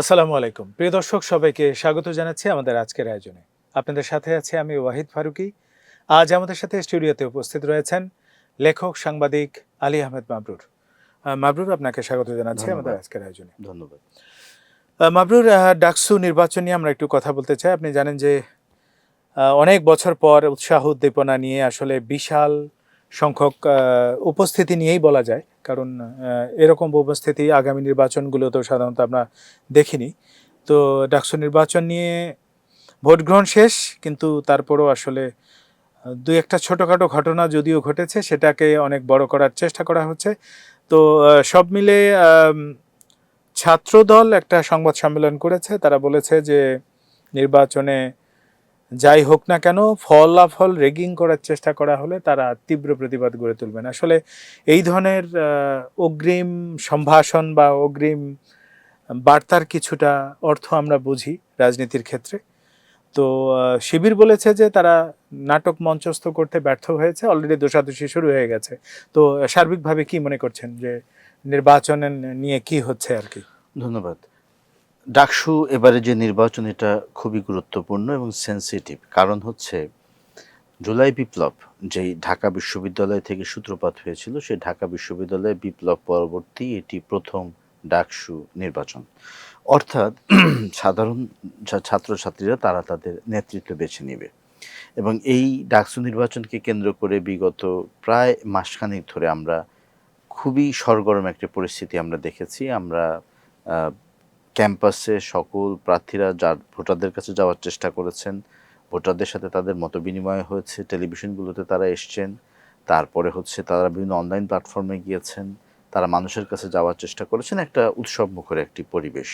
আসসালামু আলাইকুম। প্রিয় দর্শক সবাইকে স্বাগত জানাচ্ছি আমাদের আজকের আয়োজনে। আপনাদের সাথে আছে আমি ওয়াহিদ ফারুকি। আজ আমাদের সাথে স্টুডিওতে উপস্থিত রয়েছেন লেখক সাংবাদিক আলী আহমেদ মাবরুর। মাবরুর আপনাকে স্বাগত জানাচ্ছি আমাদের আজকের আয়োজনে। ধন্যবাদ। মাবরুর ডাকসু নির্বাচন নিয়ে আমরা একটু কথা বলতে চাই। আপনি জানেন যে অনেক বছর পর উৎসাহ উদ্দীপনা নিয়ে আসলে বিশাল সংখ্যক উপস্থিতি নিয়েই বলা যায়। কারণ এরকম উপস্থিতি আগামী নির্বাচনগুলোতেও সাধারণত আমরা দেখিনি। তো ডাকসু নির্বাচন নিয়ে ভোট গ্রহণ শেষ, কিন্তু তারপরও আসলে দুই একটা ছোটোখাটো ঘটনা যদিও ঘটেছে, সেটাকে অনেক বড় করার চেষ্টা করা হচ্ছে। তো সব মিলে ছাত্রদল একটা সংবাদ সম্মেলন করেছে। তারা বলেছে যে নির্বাচনে যাই হোক না কেন, ফলাফল রেগিং করার চেষ্টা করা হলে তারা তীব্র প্রতিবাদ গড়ে তুলবেন। আসলে এই ধরনের অগ্রিম সম্ভাষণ বা অগ্রিম বার্তার কিছুটা অর্থ আমরা বুঝি রাজনীতির ক্ষেত্রে। তো শিবির বলেছে যে তারা নাটক মঞ্চস্থ করতে ব্যর্থ হয়েছে অলরেডি দোষাদোষি শুরু হয়ে গেছে। তো, সার্বিকভাবে কি মনে করছেন যে নির্বাচন নিয়ে কি হচ্ছে আর কি? ধন্যবাদ। ডাকসু এবারে যে নির্বাচন, এটা খুবই গুরুত্বপূর্ণ এবং সেন্সিটিভ কারণ হচ্ছে, জুলাই বিপ্লব যেই ঢাকা বিশ্ববিদ্যালয় থেকে সূত্রপাত হয়েছিল, সেই ঢাকা বিশ্ববিদ্যালয়ে বিপ্লব পরবর্তী এটি প্রথম ডাকসু নির্বাচন। অর্থাৎ, সাধারণ ছাত্রছাত্রীরা তারা তাদের নেতৃত্ব বেছে নেবে। এবং এই ডাকসু নির্বাচনকে কেন্দ্র করে বিগত প্রায় মাসখানেক ধরে আমরা খুবই সরগরম একটা পরিস্থিতি আমরা দেখেছি। আমরা ক্যাম্পাসে সকল প্রার্থীরা যার ভোটারদের কাছে যাওয়ার চেষ্টা করেছেন, ভোটারদের সাথে তাদের মত বিনিময় হয়েছে, টেলিভিশনগুলোতে তারা এসছেন, তারপরে হচ্ছে তারা বিভিন্ন অনলাইন প্ল্যাটফর্মে গিয়েছেন, তারা মানুষের কাছে যাওয়ার চেষ্টা করেছেন একটা উৎসব মুখর একটি পরিবেশ।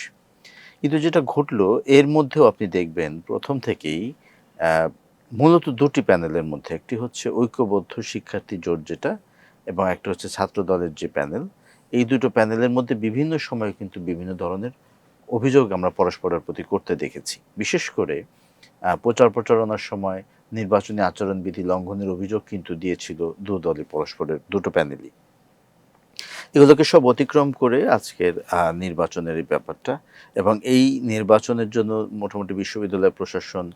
কিন্তু যেটা ঘটলো, এর মধ্যেও আপনি দেখবেন প্রথম থেকেই মূলত দুটি প্যানেলের মধ্যে, একটি হচ্ছে ঐক্যবদ্ধ শিক্ষার্থী জোট যেটা, এবং একটা হচ্ছে ছাত্র দলের যে প্যানেল, এই দুটো প্যানেলের মধ্যে বিভিন্ন সময় কিন্তু বিভিন্ন ধরনের অভিযোগ আমরা পরস্পরের প্রতি করতে দেখেছি। বিশেষ করে প্রচার প্রচারণার সময় নির্বাচনী আচরণবিধি লঙ্ঘনের অভিযোগ কিন্তু দিয়েছিল দু দলই পরস্পরের, দুটো প্যানেলই। এগুলোকে সব অতিক্রম করে আজকের নির্বাচনের এই ব্যাপারটা এবং এই নির্বাচনের জন্য মোটামুটি বিশ্ববিদ্যালয় প্রশাসন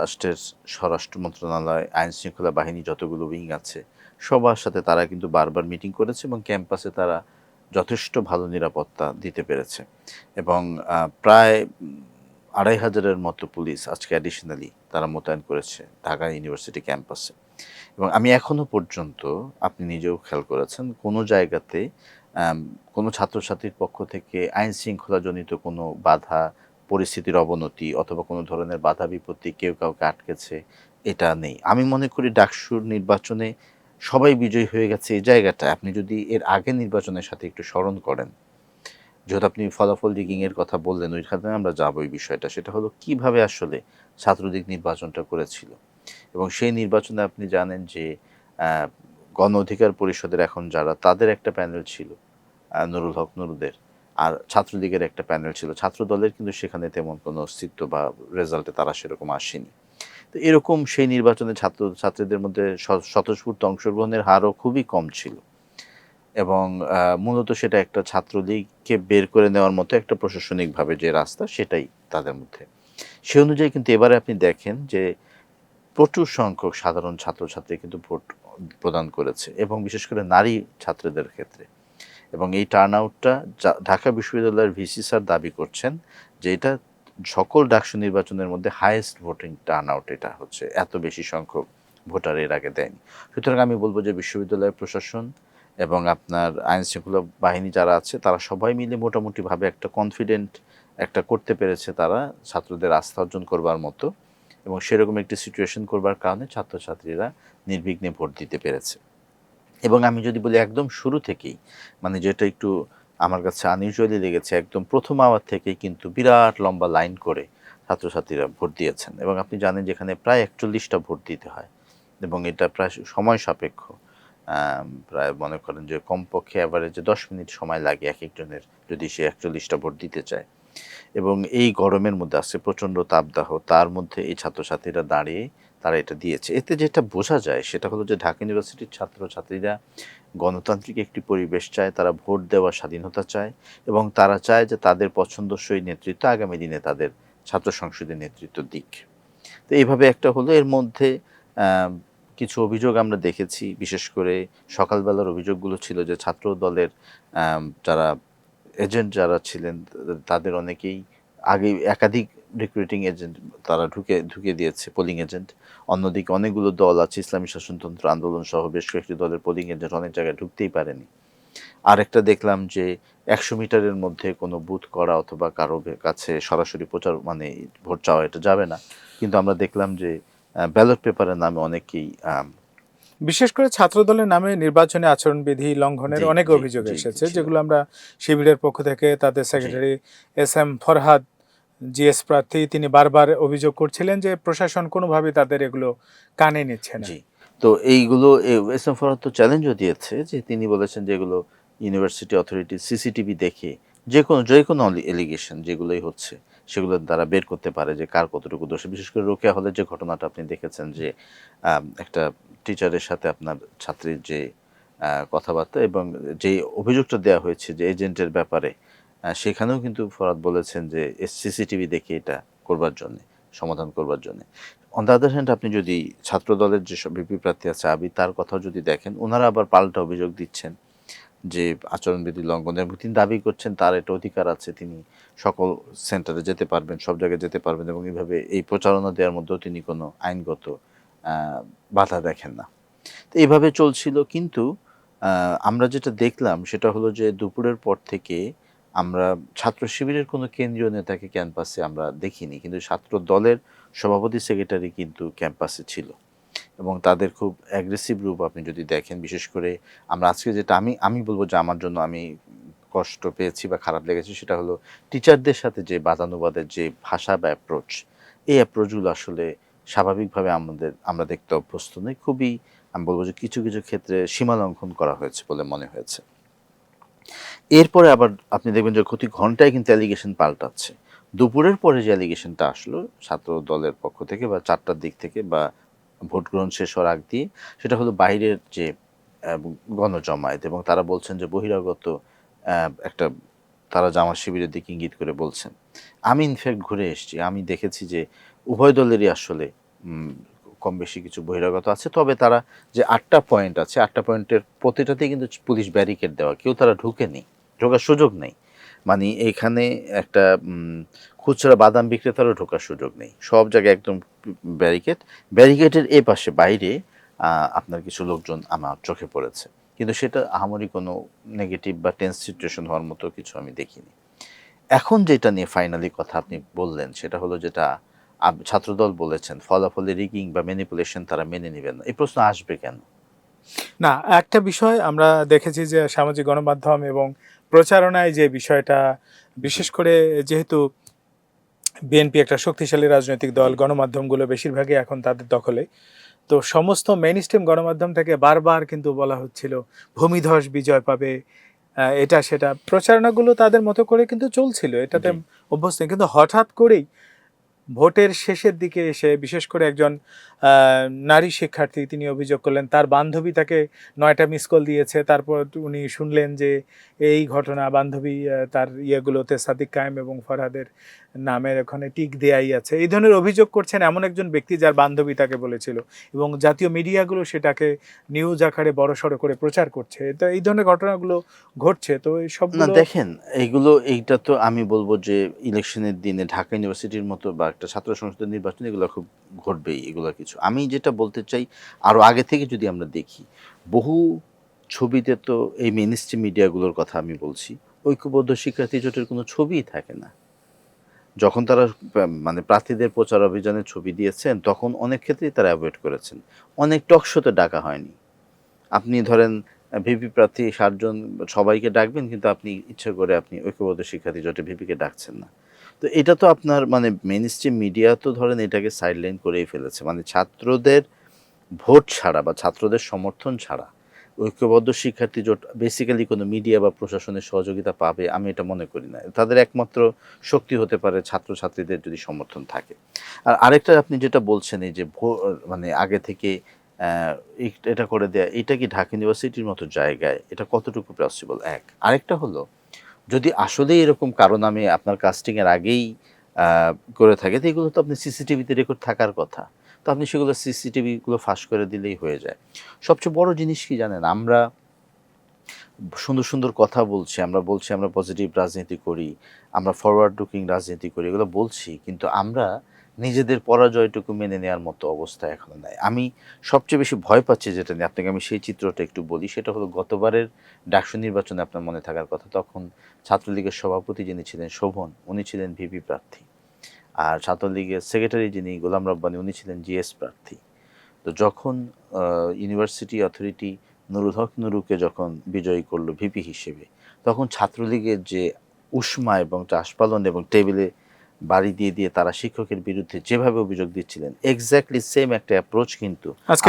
রাষ্ট্রের স্বরাষ্ট্র মন্ত্রণালয়, আইন শৃঙ্খলা বাহিনী যতগুলো উইং আছে, সবার সাথে তারা কিন্তু বারবার মিটিং করেছে এবং ক্যাম্পাসে তারা যথেষ্ট ভালো নিরাপত্তা দিতে পেরেছে। এবং প্রায় আড়াই হাজারের মতো পুলিশ আজকে অ্যাডিশনালি তারা মোতায়েন করেছে ঢাকা ইউনিভার্সিটি ক্যাম্পাসে। এবং আমি এখনও পর্যন্ত, আপনি নিজেও খেয়াল করেছেন, কোনো জায়গাতে কোনো ছাত্রছাত্রীর পক্ষ থেকে আইন শৃঙ্খলাজনিত কোনো বাধা, পরিস্থিতির অবনতি অথবা কোনো ধরনের বাধা বিপত্তি কেউ কাউকে আটকেছে, এটা নেই। আমি মনে করি ডাকসুর নির্বাচনে সবাই বিজয়ী হয়ে গেছে এই জায়গাটা। আপনি যদি এর আগে নির্বাচনের সাথে একটু স্মরণ করেন, যেহেতু আপনি ফলাফল রিগিং এর কথা বললেন, ওইখানে আমরা যাব এই বিষয়টা। সেটা হলো কীভাবে আসলে ছাত্রলীগ নির্বাচনটা করেছিল। এবং সেই নির্বাচনে আপনি জানেন যে গণ অধিকার পরিষদের এখন যারা, তাদের একটা প্যানেল ছিল নুরুল হক নুরুদের। আর ছাত্রলীগের একটা প্যানেল ছিল। ছাত্র দলের কিন্তু সেখানে তেমন কোনো অস্তিত্ব বা রেজাল্টে তারা সেরকম আসেনি। তো এরকম সেই নির্বাচনে ছাত্র, ছাত্রীদের মধ্যে স্বতঃস্ফূর্ত অংশগ্রহণের হারও খুবই কম ছিল। এবং মূলত সেটা একটা ছাত্রলীগকে বের করে নেওয়ার মতো একটা প্রশাসনিকভাবে যে রাস্তা সেটাই তাদের মধ্যে। সে অনুযায়ী কিন্তু এবারে আপনি দেখেন যে প্রচুর সংখ্যক সাধারণ ছাত্রছাত্রী কিন্তু ভোট প্রদান করেছে এবং বিশেষ করে নারী ছাত্রীদের ক্ষেত্রে। এবং এই টার্ন আউটটা ঢাকা বিশ্ববিদ্যালয়ের ভিসি স্যার দাবি করছেন যে এটা সকল ডাকসু নির্বাচনের মধ্যে হাইয়েস্ট ভোটিং টার্ন আউট এটা হচ্ছে। এত বেশি সংখ্যক ভোটার এর আগে দেয়নি। সুতরাং আমি বলব যে বিশ্ববিদ্যালয়ের প্রশাসন এবং আপনার আইন শৃঙ্খলা বাহিনী যারা আছে, তারা সবাই মিলে মোটামুটিভাবে একটা কনফিডেন্ট একটা করতে পেরেছে তারা ছাত্রদের আস্থা অর্জন করবার মতো এবং সেরকম একটি সিচুয়েশন করবার কারণে ছাত্রছাত্রীরা নির্বিঘ্নে ভোট দিতে পেরেছে। এবং আমি যদি বলি একদম শুরু থেকেই মানে যেটা একটু আমার কাছে আনইউজুয়ালি লেগেছে। একদম প্রথম আওয়ার থেকেই কিন্তু বিরাট লম্বা লাইন করে ছাত্রছাত্রীরা ভোট দিয়েছেন। এবং আপনি জানেন যেখানে প্রায় একচল্লিশটা ভোট দিতে হয়। এবং এটা প্রায় সময় সাপেক্ষ। প্রায় মনে করেন যে কমপক্ষে অ্যাভারেজে দশ মিনিট সময় লাগে এক একজনের যদি সে একচল্লিশটা ভোট দিতে চায়। এবং এই গরমের মধ্যে আসছে প্রচণ্ড তাপদাহ। তার মধ্যে এই ছাত্রছাত্রীরা দাঁড়িয়ে তারা এটা দিয়েছে। এতে যেটা বোঝা যায় সেটা হলো যে ঢাকা ইউনিভার্সিটির ছাত্রছাত্রীরা গণতান্ত্রিক একটি পরিবেশ চায়, তারা ভোট দেওয়ার স্বাধীনতা চায় এবং তারা চায় যে তাদের পছন্দসই নেতৃত্ব আগামী দিনে তাদের ছাত্র সংসদের নেতৃত্ব দিক। তো এইভাবে একটা হলো। এর মধ্যে কিছু অভিযোগ আমরা দেখেছি। বিশেষ করে সকালবেলার অভিযোগগুলো ছিল যে ছাত্র দলের যারা এজেন্ট যারা ছিলেন, তাদের অনেকেই আগে একাধিক রিক্রুটিং এজেন্ট তারা ঢুকে ঢুকে দিয়েছে পোলিং এজেন্ট অন্যদিকে অনেকগুলো দল আছে ইসলামী শাসনতন্ত্র আন্দোলন সহ বেশ কয়েকটি দলের পোলিং এজেন্ট অনেক জায়গায় ঢুকতেই পারেনি। আরেকটা দেখলাম যে একশো মিটারের মধ্যে কোনো বুথ করা অথবা কারও কাছে সরাসরি প্রচার মানে ভোট চাওয়া এটা যাবে না। কিন্তু আমরা দেখলাম যে ব্যালট পেপারের নামে অনেকেই বিশেষ করে ছাত্র দলের নামে নির্বাচনী আচরণবিধি লঙ্ঘনের অনেক অভিযোগ এসেছে যেগুলো আমরা শিবিরের পক্ষ থেকে তাদের secretary S M Farhad GS প্রার্থী তিনি বারবার অভিযোগ করছিলেন যে প্রশাসন কোনোভাবে তাদের এগুলো কানে নিচ্ছে না। তো এইগুলো এস এম ফরহাদ তো চ্যালেঞ্জও দিয়েছে যে তিনি বলেছেন যে এগুলো ইউনিভার্সিটি অথরিটি সিসিটিভি দেখে যে কোনো যে কোনো এলিগেশন যেগুলোই হচ্ছে সেগুলো তারা বের করতে পারে যে কার কতটুকু দোষ। বিশেষ করে রোকেয়া হলের যে ঘটনাটা আপনি দেখেছেন যে একটা টিচারের সাথে আপনার ছাত্রীর যে কথাবার্তা এবং যে অভিযোগটা দেওয়া হয়েছে যে এজেন্টের ব্যাপারে সেখানেও কিন্তু ফরাদ বলেছেন যে সিসিটিভি দেখে এটা করবার জন্য, সমাধান করবার জন্য। অন দ্য আদার হ্যান্ড আপনি যদি ছাত্র দলের যেসব বিপি প্রার্থী আছে, আবি তার কথাও যদি দেখেন ওনারা আবার পাল্টা অভিযোগ দিচ্ছেন যে আচরণবিধি লঙ্ঘনের এবং তিনি দাবি করছেন তার এটা অধিকার আছে, তিনি সকল সেন্টারে যেতে পারবেন, সব জায়গায় যেতে পারবেন এবং এইভাবে এই প্রচারণা দেওয়ার মধ্যেও তিনি কোনো আইনগত বাধা দেখেন না। তো এইভাবে চলছিল, কিন্তু আমরা যেটা দেখলাম সেটা হলো যে দুপুরের পর থেকে আমরা ছাত্র শিবিরের কোনো কেন্দ্রীয় নেতাকে ক্যাম্পাসে আমরা দেখিনি, কিন্তু ছাত্র দলের সভাপতি, সেক্রেটারি কিন্তু ক্যাম্পাসে ছিল। এবং তাদের খুব অ্যাগ্রেসিভ রূপ আপনি যদি দেখেন, বিশেষ করে আমরা আজকে যেটা আমি আমি বলব যে আমার জন্য আমি কষ্ট পেয়েছি বা খারাপ লেগেছে, সেটা হলো টিচারদের সাথে যে বাদানুবাদের যে ভাষা বা অ্যাপ্রোচ এই অ্যাপ্রোচগুলো আসলে স্বাভাবিকভাবে আমাদের, আমরা দেখতে অভ্যস্ত নই। খুবই, আমি বলব যে কিছু কিছু ক্ষেত্রে সীমা লঙ্ঘন করা হয়েছে বলে মনে হয়েছে। এরপরে আবার আপনি দেখবেন যে প্রতি ঘন্টায় কিন্তু অ্যালিগেশন পাল্টাচ্ছে। দুপুরের পরে যে অ্যালিগেশনটা আসলো, ছাত্র দলের পক্ষ থেকে বা চারটার দিক থেকে বা ভোট গ্রহণ শেষ হওয়ার আগ দিয়ে, সেটা হলো বাইরের যে গণজমায়েত এবং তারা বলছেন যে বহিরাগত একটা তারা জামা শিবিরের দিকে ইঙ্গিত করে বলছেন। আমি ইনফ্যাক্ট ঘুরে এসেছি, আমি দেখেছি যে উভয় দলেরই আসলে কম বেশি কিছু বহিরাগত আছে। তবে তারা যে আটটা পয়েন্ট আছে, আটটা পয়েন্টের প্রতিটাতেই কিন্তু পুলিশ ব্যারিকেড দেওয়া, কেউ তারা ঢুকেনি। ঢোকার সুযোগ নেই। মানে এখানে একটা খুচরা বাদাম বিক্রেতারও ঢোকার সুযোগ নেই। সব জায়গায় একদম ব্যারিকেড। ব্যারিকেডের এ পাশে বাইরে আপনার কিছু লোকজন আমার চোখে পড়েছে। কিন্তু সেটা আহামরি কোনো নেগেটিভ বা টেন্স সিচুয়েশন হওয়ার মতো কিছু আমি দেখিনি। এখন যেটা নিয়ে ফাইনালি কথা আপনি বললেন, সেটা হলো যেটা ছাত্রদল বলেছেন, ফলাফলে রিগিং বা ম্যানিপুলেশন তারা মেনে নেবেন না। এই প্রশ্ন আসবে কেন? না, একটা বিষয় আমরা দেখেছি যে সামাজিক গণমাধ্যম এবং প্রচারণায় যে বিষয়টা বিশেষ করে যেহেতু বিএনপি একটা শক্তিশালী রাজনৈতিক দল গণমাধ্যমগুলো বেশিরভাগই এখন তাদের দখলে। তো সমস্ত মেইন স্ট্রিম গণমাধ্যম থেকে বারবার কিন্তু বলা হচ্ছিল ভূমিধ্বস বিজয় পাবে এটা সেটা। প্রচারণাগুলো তাদের মতো করে কিন্তু চলছিল এটাতে অভ্যস্ত কিন্তু হঠাৎ করেই ভোটের শেষের দিকে এসে বিশেষ করে একজন নারী শিক্ষার্থী তিনি অভিযোগ করলেন, তার বান্ধবী তাকে নয়টা মিস কল দিয়েছে। তারপর উনি শুনলেন যে এই ঘটনা, বান্ধবী তার ইয়েগুলোতে সাদিক কায়েম এবং ফরহাদের নামের ওখানে টিক দেয়াই আছে। এই ধরনের অভিযোগ করছেন এমন একজন ব্যক্তি যার বান্ধবী তাকে বলেছিল এবং জাতীয় মিডিয়াগুলো সেটাকে নিউজ আকারে বড়সড় করে প্রচার করছে। তো এই ধরনের ঘটনাগুলো ঘটছে। তো এই না দেখেন এইগুলো এইটা তো আমি বলব যে ইলেকশনের দিনে ঢাকা ইউনিভার্সিটির মতো বা একটা ছাত্র সংসদের নির্বাচন এগুলো খুব ঘটবেই এগুলো কিছু। আমি যেটা বলতে চাই আরও আগে থেকে যদি আমরা দেখি বহু ছবিতে তো এই মেনস্ট্রিম মিডিয়াগুলোর কথা আমি বলছি ঐক্যবদ্ধ শিক্ষার্থী জোটের কোনো ছবিই থাকে না। যখন তারা মানে প্রার্থীদের প্রচার অভিযানের ছবি দিয়েছেন, তখন অনেক ক্ষেত্রেই তারা অ্যাভয়েড করেছেন। অনেক টক শোতে ডাকা হয়নি। আপনি ধরেন ভিপি প্রার্থী ষাটজন সবাইকে ডাকবেন, কিন্তু আপনি ইচ্ছে করে আপনি ঐক্যবদ্ধ শিক্ষার্থী জোটে ভিপিকে ডাকছেন না। তো এটা তো আপনার মানে মেন মিডিয়া তো ধরেন এটাকে সাইডলাইন করেই ফেলেছে। মানে ছাত্রদের ভোট ছাড়া বা ছাত্রদের সমর্থন ছাড়া ঐক্যবদ্ধ শিক্ষার্থী জোট বেসিক্যালি কোনো মিডিয়া বা প্রশাসনের সহযোগিতা পাবে, আমি এটা মনে করি না। তাদের একমাত্র শক্তি হতে পারে ছাত্রছাত্রীদের যদি সমর্থন থাকে। আর আরেকটা আপনি যেটা বলছেন, এই যে মানে আগে থেকে এটা করে দেয়া, এটা কি ঢাকা ইউনিভার্সিটির মতো জায়গায়? এটা কতটুকু পসিবল এক। আরেকটা হলো, যদি আসলেই এরকম কারণ আমি আপনার কাস্টিংয়ের আগেই করে থাকে, তো এগুলো তো আপনি সিসিটিভিতে রেকর্ড থাকার কথা। তো আপনি সেগুলো সিসিটিভিগুলো ফাঁস করে দিলেই হয়ে যায়। সবচেয়ে বড় জিনিস কি জানেন? আমরা সুন্দর সুন্দর কথা বলছি, আমরা বলছি আমরা পজিটিভ রাজনীতি করি, আমরা ফরওয়ার্ড লুকিং রাজনীতি করি, এগুলো বলছি, কিন্তু আমরা নিজেদের পরাজয়টুকু মেনে নেওয়ার মতো অবস্থা এখনও নাই। আমি সবচেয়ে বেশি ভয় পাচ্ছি যেটা নিয়ে, আপনাকে আমি সেই চিত্রটা একটু বলি, সেটা হলো গতবারের ডাকসু নির্বাচনে আপনার মনে থাকার কথা, তখন ছাত্রলীগের সভাপতি যিনি ছিলেন, শোভন, উনি ছিলেন ভিপি প্রার্থী। আর ছাত্রলীগের সেক্রেটারি যিনি গোলাম রব্বানি, উনি ছিলেন জিএস প্রার্থী। তো যখন ইউনিভার্সিটি অথরিটি নুরুল হক নুরুকে যখন বিজয়ী করল ভিপি হিসেবে, তখন ছাত্রলীগের যে উষ্মা এবং চাষপালন এবং টেবিলে বাড়ি দিয়ে দিয়ে তারা শিক্ষকের বিরুদ্ধে যেভাবে অভিযোগ দিচ্ছিলেন এক্স্যাক্টলি সেম একটা অ্যাপ্রোচ কিন্তু আজকে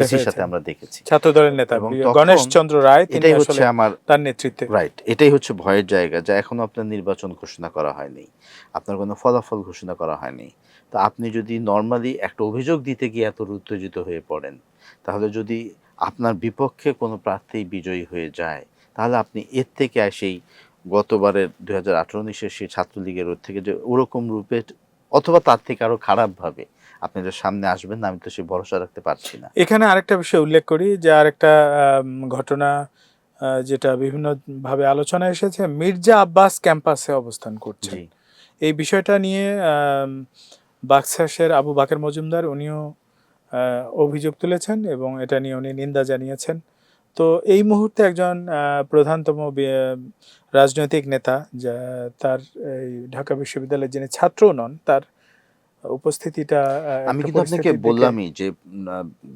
ভিসির সাথে। আমরা দেখেছি। ছাত্র দলের নেতা এবং গণেশ চন্দ্র রায় এটাই হচ্ছে আমার তার নেতৃত্বে। রাইট এটাই হচ্ছে ভয়ের জায়গা যা এখনও আপনার নির্বাচন ঘোষণা করা হয়নি আপনার কোনো ফলাফল ঘোষণা করা হয়নি। তো আপনি যদি নর্মালি একটা অভিযোগ দিতে গিয়ে এত উত্তেজিত হয়ে পড়েন তাহলে যদি আপনার বিপক্ষে কোনো প্রার্থী বিজয়ী হয়ে যায় তাহলে আপনি এর থেকে সেই গতবারের দুই হাজার আঠারো উনিশের সেই ছাত্রলীগের ওর থেকে যে ওরকম রূপে অথবা তার থেকে আরও খারাপভাবে আপনি যে সামনে আসবেন না আমি তো সে ভরসা রাখতে পারছি না। এখানে আরেকটা বিষয় উল্লেখ করি যে আরেকটা ঘটনা যেটা বিভিন্ন ভাবে আলোচনা এসেছে মির্জা আব্বাস ক্যাম্পাসে অবস্থান করছেন। জি। এই বিষয়টা নিয়ে আম, বাক্সাসের আবু বাকের মজুমদার উনিও অভিযোগ তুলেছেন এবং এটা নিয়ে উনি নিন্দা জানিয়েছেন। তো এই মুহূর্তে একজন প্রধানতম রাজনৈতিক নেতা যা তার এই ঢাকা বিশ্ববিদ্যালয়ের যিনি ছাত্র নন তার উপস্থিতিটা আমি কিন্তু আপনাকে বললামই যে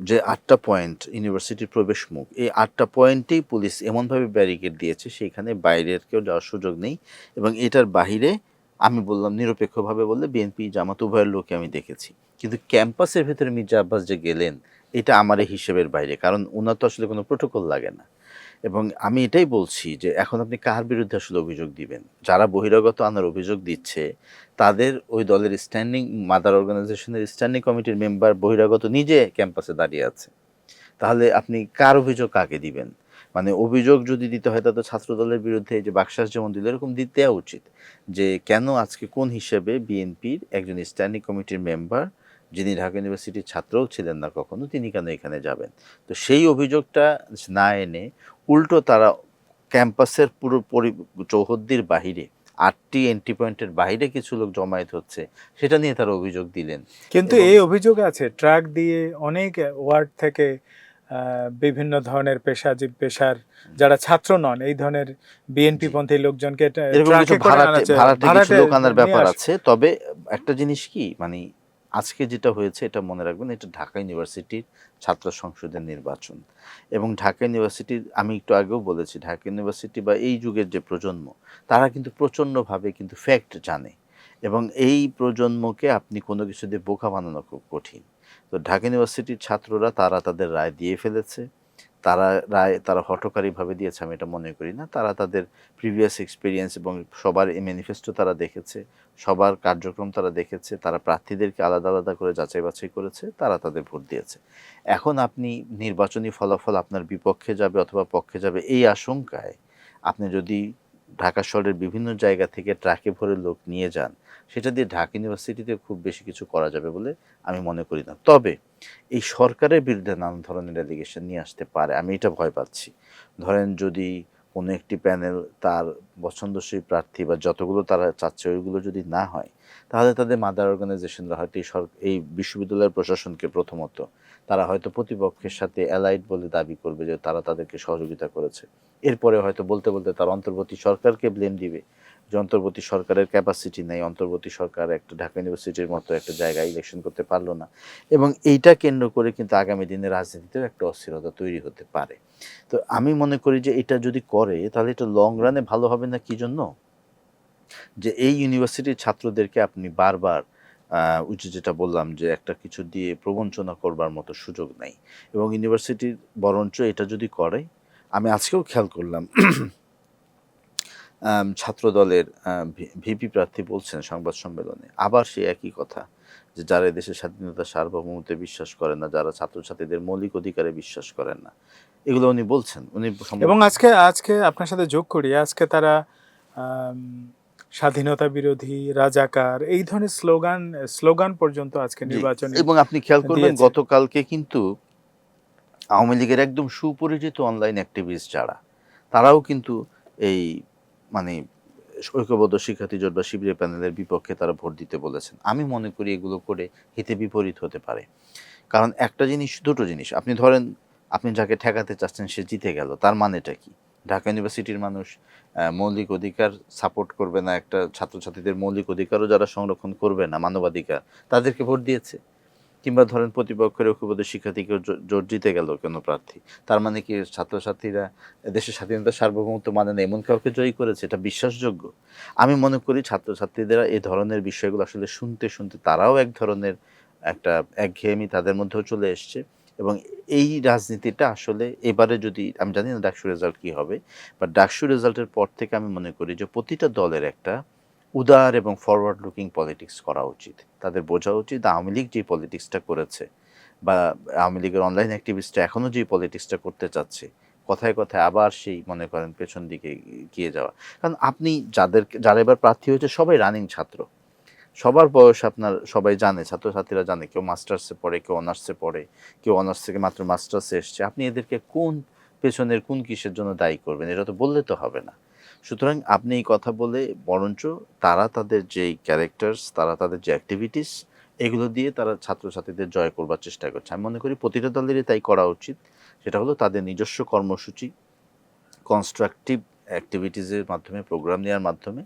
যে আটটা পয়েন্ট ইউনিভার্সিটির প্রবেশ মুখ এই আটটা পয়েন্টেই পুলিশ এমনভাবে ব্যারিকেড দিয়েছে সেখানে বাইরের কেউ যাওয়ার সুযোগ নেই এবং এটার বাহিরে আমি বললাম, নিরপেক্ষভাবে বললে বিএনপি, জামাত, উভয়ের লোককে আমি দেখেছি। কিন্তু ক্যাম্পাসের ভেতরে মির্জা আব্বাস যে গেলেন, এটা আমার হিসেবের বাইরে, কারণ ওনার তো আসলে কোনো প্রোটোকল লাগে না। এবং আমি এটাই বলছি যে, এখন আপনি কার বিরুদ্ধে আসলে অভিযোগ দিবেন? যারা বহিরাগত আনার অভিযোগ দিচ্ছে, তাদের ওই দলের স্ট্যান্ডিং মাদার অর্গানাইজেশনের স্ট্যান্ডিং কমিটির মেম্বার বহিরাগত নিজে ক্যাম্পাসে দাঁড়িয়ে আছে। তাহলে আপনি কার অভিযোগ কাকে দিবেন? মানে অভিযোগ যদি দিতে হয় তা তো ছাত্র দলের বিরুদ্ধে এই যে বাকশাস যেমন দিল এরকম দিতে দেওয়া উচিত যে কেন আজকে কোন হিসেবে বিএনপির একজন স্ট্যান্ডিং কমিটির মেম্বার যিনি ঢাকা ইউনিভার্সিটির ছাত্রও ছিলেন না কখনো তিনি কেন এখানে যাবেন? তো সেই অভিযোগটা না এনে উল্টো তারা ক্যাম্পাসের পুরো পরি চৌহদ্দির বাহিরে আটটি এন্ট্রি পয়েন্টের বাইরে কিছু লোক জমায়েত হচ্ছে সেটা নিয়ে তারা অভিযোগ দিলেন। কিন্তু এই অভিযোগ আছে ট্রাক দিয়ে অনেক ওয়ার্ড থেকে বিভিন্ন ধরনের পেশাজীব পেশার যারা ছাত্র নন এই ধরনের বিএনপি পন্থী লোকজনকে ব্যাপার আছে। তবে একটা জিনিস কি মানে আজকে যেটা হয়েছে এটা মনে রাখবেন এটা ঢাকা ইউনিভার্সিটির ছাত্র সংসদের নির্বাচন। এবং ঢাকা ইউনিভার্সিটির আমি একটু আগেও বলেছি ঢাকা ইউনিভার্সিটি বা এই যুগের যে প্রজন্ম তারা কিন্তু প্রচণ্ডভাবে কিন্তু ফ্যাক্ট জানে। এবং এই প্রজন্মকে আপনি কোনো কিছু দিয়ে বোকা বানানো খুব কঠিন। তো ঢাকা ইউনিভার্সিটির ছাত্ররা তারা তাদের রায় দিয়ে ফেলেছে। তারা রায়, তারা হঠকারীভাবে দিয়েছে, আমি এটা মনে করি না। তারা তাদের প্রিভিয়াস এক্সপিরিয়েন্স এবং সবার ম্যানিফেস্টো তারা দেখেছে, সবার কার্যক্রম তারা দেখেছে, তারা প্রার্থীদেরকে আলাদা আলাদা করে যাচাই বাছাই করেছে, তারা তাদের ভোট দিয়েছে। এখন আপনি নির্বাচনী ফলাফল আপনার বিপক্ষে যাবে অথবা পক্ষে যাবে এই আশঙ্কায় আপনি যদি ঢাকা শহরের বিভিন্ন জায়গা থেকে ট্রাকে ভরে লোক নিয়ে যান, সেটা দিয়ে ঢাকা ইউনিভার্সিটিতে খুব বেশি কিছু করা যাবে বলে আমি মনে করি না। তবে এই সরকারের বিরুদ্ধে নানা ধরনের অ্যালিগেশন নিয়ে আসতে পারে, আমি এটা ভয় পাচ্ছি। ধরেন যদি কোনো একটি প্যানেল তার পছন্দসই প্রার্থী বা যতগুলো তারা চাচ্ছে ওইগুলো যদি না হয়, তাহলে তাদের মাদার অর্গানাইজেশনরা হয়তো এই এই বিশ্ববিদ্যালয়ের প্রশাসনকে প্রথমত তারা হয়তো প্রতিপক্ষের সাথে অ্যালাইড বলে দাবি করবে যে তারা তাদেরকে সহযোগিতা করেছে। এরপরে হয়তো বলতে বলতে তার অন্তর্বর্তী সরকারকে ব্লেম দিবে যে অন্তর্বর্তী সরকারের ক্যাপাসিটি নেই, অন্তর্বর্তী সরকার একটা ঢাকা ইউনিভার্সিটির মতো একটা জায়গায় ইলেকশন করতে পারল না। এবং এইটা কেন্দ্র করে কিন্তু আগামী দিনে রাজনীতিতেও একটা অস্থিরতা তৈরি হতে পারে। তো আমি মনে করি যে এটা যদি করে, তাহলে এটা লং রানে ভালো হবে না কি জন্য? যে এই ইউনিভার্সিটির ছাত্রদেরকে আপনি বারবার ওই যেটা বললাম যে একটা কিছু দিয়ে প্রবঞ্চনা করবার মতো সুযোগ নাই। এবং ইউনিভার্সিটির বরঞ্চ এটা যদি করে, আমি আজকেও খেয়াল করলাম ছাত্র দলের ভিপি প্রার্থী বলছেন সংবাদ সম্মেলনে। আবার সে একই কথা, যে যারা দেশের স্বাধীনতা সার্বভৌমত্বে বিশ্বাস করেন না, যারা ছাত্রছাত্রীদের মৌলিক অধিকারে বিশ্বাস করেন না, এগুলো উনি বলছেন। উনি এবং আজকে আজকে আপনার সাথে যোগ করি, আজকে তারা স্বাধীনতা বিরোধী রাজাকার এই ধরনের স্লোগান স্লোগান পর্যন্ত আজকে নির্বাচনে এবং আপনি খেয়াল করবেন গতকালকে কিন্তু আওয়ামী লীগের একদম সুপরিচিত অনলাইন অ্যাক্টিভিস্ট যারা তারাও কিন্তু এই মানে ঐক্যবদ্ধ শিক্ষার্থী জোট বা শিবিরের প্যানেলের বিপক্ষে তারা ভোট দিতে বলেছেন। আমি মনে করি এগুলো করে হিতে বিপরীত হতে পারে। কারণ একটা জিনিস দুটো জিনিস আপনি ধরেন আপনি যাকে ঠেকাতে চাচ্ছেন সে জিতে গেল তার মানেটা কি? ঢাকা ইউনিভার্সিটির মানুষ মৌলিক অধিকার সাপোর্ট করবে না, একটা ছাত্রছাত্রীদের মৌলিক অধিকারও যারা সংরক্ষণ করবে না, মানবাধিকার, তাদেরকে ভোট দিয়েছে। কিংবা ধরেন প্রতিপক্ষের ঐক্যবদ্ধ শিক্ষার্থীকে জোর জিতে গেল কোনো প্রার্থী? তার মানে কি ছাত্রছাত্রীরা দেশের স্বাধীনতা সার্বভৌমত্ব মানে না, এমন কাউকে জয়ী করেছে? এটা বিশ্বাসযোগ্য? আমি মনে করি ছাত্রছাত্রীরা এই ধরনের বিষয়গুলো আসলে শুনতে শুনতে তারাও এক ধরনের একটা একঘেয়েমি তাদের মধ্যেও চলে এসছে। এবং এই রাজনীতিটা আসলে এবারে যদি, আমি জানি না ডাকসু রেজাল্ট কি হবে বা ডাকসু রেজাল্টের পর থেকে আমি মনে করি যে প্রতিটা দলের একটা উদার এবং ফরওয়ার্ড লুকিং পলিটিক্স করা উচিত। তাদের বোঝা উচিত আওয়ামী লীগ যে পলিটিক্সটা করেছে বা আওয়ামী লীগের অনলাইন অ্যাক্টিভিস্টরা এখনও যে পলিটিক্সটা করতে চাচ্ছে, কথায় কথায় আবার সেই মনে করেন পেছন দিকে গিয়ে যাওয়া। কারণ আপনি যাদের, যারা এবার প্রার্থী হয়েছে সবাই রানিং ছাত্র। সবার বয়স আপনার সবাই জানে, ছাত্রছাত্রীরা জানে, কেউ মাস্টার্সে পড়ে, কেউ অনার্সে পড়ে, কেউ অনার্স থেকে মাত্র মাস্টার্সে এসছে। আপনি এদেরকে কোন পেছনের, কোন কিসের জন্য দায়ী করবেন? এটা তো বললে তো হবে না। সুতরাং আপনি এই কথা বলে বরঞ্চ তারা তাদের যেই ক্যারেক্টার্স তারা তাদের যে অ্যাক্টিভিটিস এগুলো দিয়ে তারা ছাত্রছাত্রীদের জয় করবার চেষ্টা করছে। আমি মনে করি প্রতিটা দলেরই তাই করা উচিত। সেটা হলো তাদের নিজস্ব কর্মসূচি কনস্ট্রাকটিভ অ্যাক্টিভিটিসের মাধ্যমে প্রোগ্রাম নেওয়ার মাধ্যমে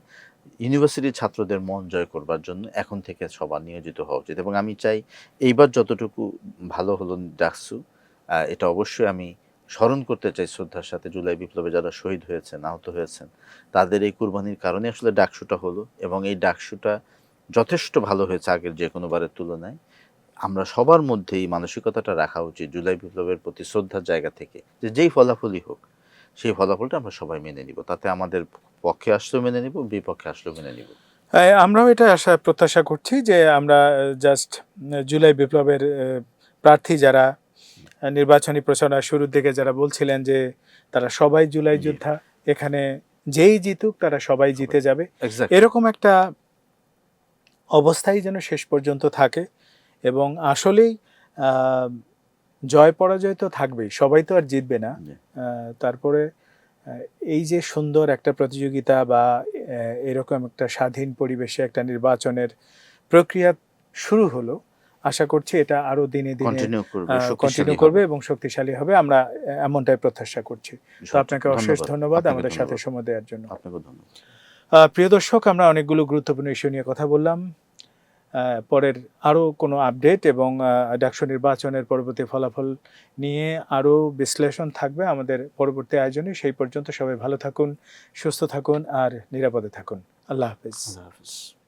ইউনিভার্সিটির ছাত্রদের মন জয় করবার জন্য এখন থেকে সবার নিয়োজিত হওয়া উচিত। এবং আমি চাই এইবার যতটুকু ভালো হলো ডাকসু এটা অবশ্যই আমি স্মরণ করতে চাই শ্রদ্ধার সাথে। জুলাই বিপ্লবে যারা শহীদ হয়েছেন, আহত হয়েছেন, তাদের এই কুরবানির কারণে আসলে ডাকসুটা হলো এবং এই ডাকসুটা যথেষ্ট ভালো হয়েছে আগের যে কোনো বারের তুলনায়। আমরা সবার মধ্যে এই মানসিকতাটা রাখা উচিত জুলাই বিপ্লবের প্রতি শ্রদ্ধার জায়গা থেকে, যে যেই ফলাফলই হোক। সেই ফলাফলটা আমরা সবাই মেনে নিব। তাতে আমাদের পক্ষে আসলেও মেনে নিব বিপক্ষে আসলেও মেনে নিব। এই, আমরাও এটা আশা প্রত্যাশা করছি যে আমরা জাস্ট জুলাই বিপ্লবের প্রার্থী যারা নির্বাচনী প্রচারণা শুরুর দিকে যারা বলছিলেন যে তারা সবাই জুলাই যোদ্ধা এখানে যেই জিতুক তারা সবাই জিতে যাবে। এরকম একটা অবস্থাই যেন শেষ পর্যন্ত থাকে এবং আসলেই জয় পরাজয় তো থাকবেই সবাই তো আর জিতবে না। তারপরে এই যে সুন্দর একটা প্রতিযোগিতা বা এরকম একটা স্বাধীন পরিবেশে একটা নির্বাচনের প্রক্রিয়া শুরু হলো আশা করছি এটা আরও দিনে দিনে কন্টিনিউ করবে। এবং শক্তিশালী হবে। আমরা এমনটাই প্রত্যাশা করছি। তো আপনাকে অশেষ ধন্যবাদ আমাদের সাথে। সময় দেওয়ার জন্য। প্রিয় দর্শক আমরা অনেকগুলো গুরুত্বপূর্ণ ইস্যু নিয়ে কথা বললাম। পরের আরও কোনো আপডেট এবং ডাকসু নির্বাচনের পরবর্তী ফলাফল নিয়ে আরও বিশ্লেষণ থাকবে আমাদের পরবর্তী আয়োজনে। সেই পর্যন্ত সবাই ভালো থাকুন, সুস্থ থাকুন আর নিরাপদে থাকুন। আল্লাহ হাফিজ। আল্লাহ হাফিজ।